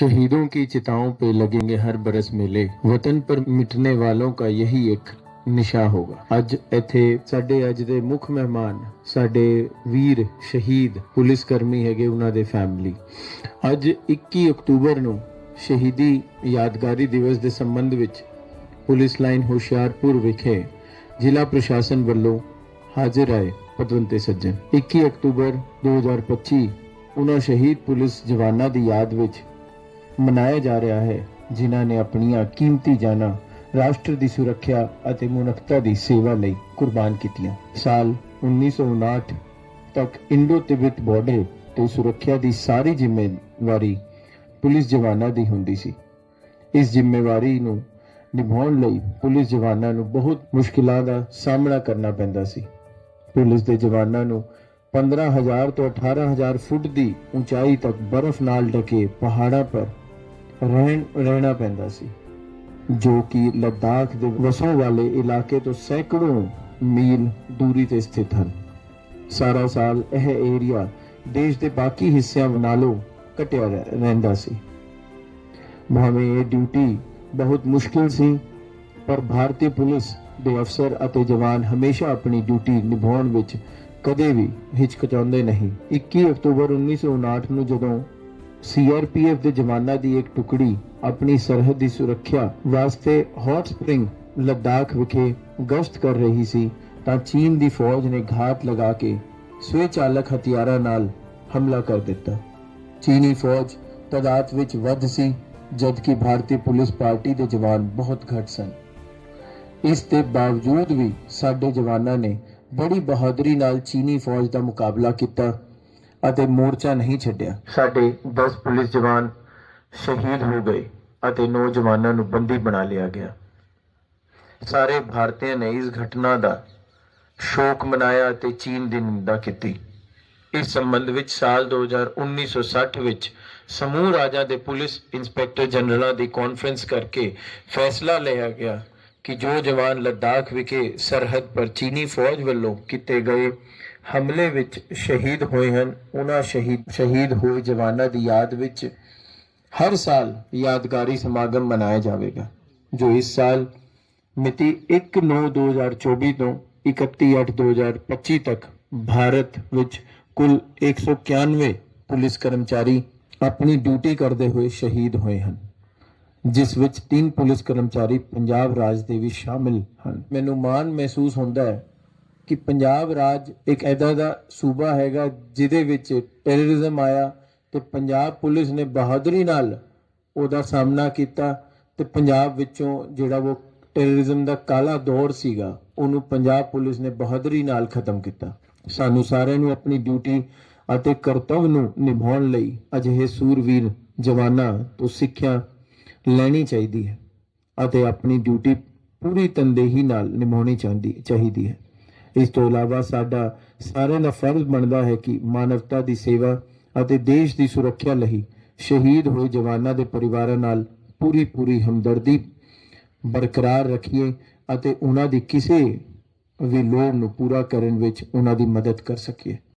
शहीदों की चिताओं पे लगेंगे हर बरस मेले वतन पर मिटने वालों का यही ਇੱਕ ਨਿਸ਼ਾ ਹੋਗਾ ਅੱਜ ਇੱਥੇ ਸਾਡੇ ਅੱਜ ਦੇ ਮੁੱਖ ਮਹਿਮਾਨ ਸਾਡੇ ਵੀਰ ਸ਼ਹੀਦ ਪੁਲਿਸ ਕਰਮੀ ਹੈਗੇ ਉਹਨਾਂ ਦੇ ਫੈਮਿਲੀ ਅੱਜ 21 ਅਕਤੂਬਰ ਨੂੰ ਸ਼ਹੀਦੀ ਯਾਦਗਾਰੀ ਦਿਵਸ ਦੇ ਸੰਬੰਧ ਵਿੱਚ ਪੁਲਿਸ ਲਾਈਨ ਹੁਸ਼ਿਆਰਪੁਰ ਵਿਖੇ ਜ਼ਿਲ੍ਹਾ ਪ੍ਰਸ਼ਾਸਨ ਵੱਲੋਂ ਹਾਜ਼ਰ ਆਏ ਪਤਵੰਤੇ ਸੱਜਣ 21 ਅਕਤੂਬਰ 2025 ਉਹਨਾਂ ਸ਼ਹੀਦ ਪੁਲਿਸ ਜਵਾਨਾਂ ਦੀ ਯਾਦ ਵਿੱਚ ਮਨਾਇਆ ਜਾ ਰਿਹਾ ਹੈ, ਜਿਨ੍ਹਾਂ ਨੇ ਆਪਣੀਆਂ ਕੀਮਤੀ ਜਾਨਾਂ ਰਾਸ਼ਟਰ ਦੀ ਸੁਰੱਖਿਆ ਅਤੇ ਮਨੁੱਖਤਾ ਦੀ ਸੇਵਾ ਲਈ ਕੁਰਬਾਨ ਕੀਤੀਆਂ। ਸਾਲ 1959 ਤੱਕ ਇੰਡੋ ਤਿਬet ਬਾਰਡਰ ਤੇ ਸੁਰੱਖਿਆ ਦੀ ਸਾਰੀ ਜ਼ਿੰਮੇਵਾਰੀ ਪੁਲਿਸ ਜਵਾਨਾਂ ਦੀ ਹੁੰਦੀ ਸੀ। ਇਸ ਜ਼ਿੰਮੇਵਾਰੀ ਨੂੰ ਨਿਭਾਉਣ ਲਈ ਪੁਲਿਸ ਜਵਾਨਾਂ ਨੂੰ ਬਹੁਤ ਮੁਸ਼ਕਿਲਾਂ ਦਾ ਸਾਹਮਣਾ ਕਰਨਾ ਪੈਂਦਾ ਸੀ। ਪੁਲਿਸ ਦੇ ਜਵਾਨਾਂ ਨੂੰ 15000 ਤੋਂ 18000 ਫੁੱਟ ਦੀ ਉਚਾਈ ਤੱਕ ਬਰਫ਼ ਨਾਲ ਢਕੇ ਪਹਾੜਾਂ ਪਰ ਰਹਿਣ, ਰਹਿਣਾ ਪੈਂਦਾ ਸੀ। ਜੋ ਕਿ ਲਦਾਖ ਦੇ ਵਸੋਂ ਵਾਲੇ ਇਲਾਕੇ ਤੋਂ ਸੈਂਕੜੋਂ ਮੀਲ ਦੂਰੀ ਤੇ ਸਥਿਤ ਹਨ। ਸਾਰਾ ਸਾਲ ਇਹ ਏਰੀਆ ਦੇਸ਼ ਦੇ ਬਾਕੀ ਹਿੱਸਿਆਂ ਨਾਲੋਂ ਘਟਿਆ ਰਹਿੰਦਾ ਸੀ। ਭਾਵੇਂ ਇਹ ਡਿਊਟੀ ਬਹੁਤ ਮੁਸ਼ਕਿਲ ਸੀ, ਪਰ ਭਾਰਤੀ ਪੁਲਿਸ ਦੇ ਅਫਸਰ ਅਤੇ ਜਵਾਨ ਹਮੇਸ਼ਾ ਆਪਣੀ ਡਿਊਟੀ ਨਿਭਾਉਣ ਵਿੱਚ ਕਦੇ ਵੀ ਹਿਚਕਚਾਉਂਦੇ ਨਹੀਂ। 21 ਅਕਤੂਬਰ 1959 ਨੂੰ ਜਦੋਂ ਸੀਆਰਪੀਐਫ ਦੇ ਜਵਾਨਾਂ ਦੀ ਇੱਕ ਟੁਕੜੀ ਆਪਣੀ ਸਰਹੱਦ ਦੀ ਸੁਰੱਖਿਆ ਵਾਸਤੇ ਹੌਟ ਸਪ੍ਰਿੰਗ, ਲੱਦਾਖ ਵਿਖੇ ਗਸ਼ਤ ਕਰ ਰਹੀ ਸੀ, ਤਾਂ ਚੀਨ ਦੀ ਫੌਜ ਨੇ ਘਾਤ ਲਗਾ ਕੇ ਸਵੈ ਚਾਲਕ ਹਥਿਆਰਾਂ ਨਾਲ ਹਮਲਾ ਕਰ ਦਿੱਤਾ। ਚੀਨੀ ਫੌਜ ਤਦਾਦ ਵਿੱਚ ਵੱਧ ਸੀ, ਜਦਕਿ ਭਾਰਤੀ ਪੁਲਿਸ ਪਾਰਟੀ ਦੇ ਜਵਾਨ ਬਹੁਤ ਘੱਟ ਸਨ। ਇਸ ਦੇ ਬਾਵਜੂਦ ਵੀ ਸਾਡੇ ਜਵਾਨਾਂ ਨੇ ਬੜੀ ਬਹਾਦਰੀ ਨਾਲ ਚੀਨੀ ਫੌਜ ਦਾ ਮੁਕਾਬਲਾ ਕੀਤਾ ਅਤੇ ਮੋਰਚਾ ਨਹੀਂ ਛੱਡਿਆ। ਸਾਡੇ 10 ਪੁਲਿਸ ਜਵਾਨ ਸ਼ਹੀਦ ਹੋ ਗਏ ਅਤੇ ਨੌਜਵਾਨਾਂ ਨੂੰ ਬੰਦੀ ਬਣਾ ਲਿਆ ਗਿਆ। ਸਾਰੇ ਭਾਰਤੀਆਂ ਨੇ ਇਸ ਘਟਨਾ ਦਾ ਸ਼ੋਕ ਮਨਾਇਆ ਅਤੇ ਚੀਨ ਦੀ ਨਿੰਦਾ ਕੀਤੀ। ਇਸ ਸੰਬੰਧ ਵਿੱਚ ਸਾਲ 2019-60 ਵਿੱਚ ਸਮੂਹ ਰਾਜਾਂ ਦੇ ਪੁਲਿਸ ਇੰਸਪੈਕਟਰ ਜਨਰਲਾਂ ਦੀ ਕਾਨਫਰੰਸ ਕਰਕੇ ਫੈਸਲਾ ਲਿਆ ਗਿਆ ਕਿ ਜੋ ਜਵਾਨ ਲੱਦਾਖ ਵਿਖੇ ਸਰਹੱਦ ਪਰ ਚੀਨੀ ਫੌਜ ਵੱਲੋਂ ਕੀਤੇ ਗਏ ਹਮਲੇ ਵਿੱਚ ਸ਼ਹੀਦ ਹੋਏ ਹਨ। ਉਹਨਾਂ ਸ਼ਹੀਦ ਸ਼ਹੀਦ ਹੋਏ ਜਵਾਨਾਂ ਦੀ ਯਾਦ ਵਿੱਚ ਹਰ ਸਾਲ ਯਾਦਗਾਰੀ ਸਮਾਗਮ ਮਨਾਇਆ ਜਾਵੇਗਾ, ਜੋ ਇਸ ਸਾਲ ਮਿਤੀ 1/9/2024 ਤੋਂ 31/8/2025 ਤੱਕ ਭਾਰਤ ਵਿੱਚ ਕੁੱਲ 191 ਪੁਲਿਸ ਕਰਮਚਾਰੀ ਆਪਣੀ ਡਿਊਟੀ ਕਰਦੇ ਹੋਏ ਸ਼ਹੀਦ ਹੋਏ ਹਨ, ਜਿਸ ਵਿੱਚ ਤਿੰਨ ਪੁਲਿਸ ਕਰਮਚਾਰੀ ਪੰਜਾਬ ਰਾਜ ਦੇ ਵੀ ਸ਼ਾਮਿਲ ਹਨ। ਮੈਨੂੰ ਮਾਣ ਮਹਿਸੂਸ ਹੁੰਦਾ ਹੈ ਕਿ ਪੰਜਾਬ ਰਾਜ ਇੱਕ ਐਦਾ ਦਾ ਸੂਬਾ ਹੈਗਾ ਜਿਹਦੇ ਵਿੱਚ ਟੈਰਰਿਜ਼ਮ ਆਇਆ ਤੇ ਪੰਜਾਬ ਪੁਲਿਸ ਨੇ ਬਹਾਦਰੀ ਨਾਲ ਉਹਦਾ ਸਾਹਮਣਾ ਕੀਤਾ ਤੇ ਪੰਜਾਬ ਵਿੱਚੋਂ ਜਿਹੜਾ ਉਹ ਟੈਰਰਿਜ਼ਮ ਦਾ ਕਾਲਾ ਦੌਰ ਸੀਗਾ, ਉਹਨੂੰ ਪੰਜਾਬ ਪੁਲਿਸ ਨੇ ਬਹਾਦਰੀ ਨਾਲ ਖਤਮ ਕੀਤਾ। ਸਾਨੂੰ ਸਾਰਿਆਂ ਨੂੰ ਆਪਣੀ ਡਿਊਟੀ ਅਤੇ ਕਰਤੱਵ ਨੂੰ ਨਿਭਾਉਣ ਲਈ ਅਜਿਹੇ ਸੂਰਵੀਰ ਜਵਾਨਾਂ ਤੋਂ ਸਿੱਖਿਆ ਲੈਣੀ ਚਾਹੀਦੀ ਹੈ ਅਤੇ ਆਪਣੀ ਡਿਊਟੀ ਪੂਰੀ ਤਨਦੇਹੀ ਨਾਲ ਨਿਭਾਉਣੀ ਚਾਹੀਦੀ ਚਾਹੀਦੀ ਹੈ। ਇਸ ਤੋਂ ਇਲਾਵਾ ਸਾਡਾ ਸਾਰਿਆਂ ਦਾ ਫਰਜ਼ ਬਣਦਾ ਹੈ ਕਿ ਮਾਨਵਤਾ ਦੀ ਸੇਵਾ ਅਤੇ ਦੇਸ਼ ਦੀ ਸੁਰੱਖਿਆ ਲਈ ਸ਼ਹੀਦ ਹੋਏ ਜਵਾਨਾਂ ਦੇ ਪਰਿਵਾਰਾਂ ਨਾਲ ਪੂਰੀ ਪੂਰੀ ਹਮਦਰਦੀ ਬਰਕਰਾਰ ਰੱਖੀਏ ਅਤੇ ਉਹਨਾਂ ਦੀ ਕਿਸੇ ਵੀ ਲੋੜ ਨੂੰ ਪੂਰਾ ਕਰਨ ਵਿੱਚ ਉਹਨਾਂ ਦੀ ਮਦਦ ਕਰ ਸਕੀਏ।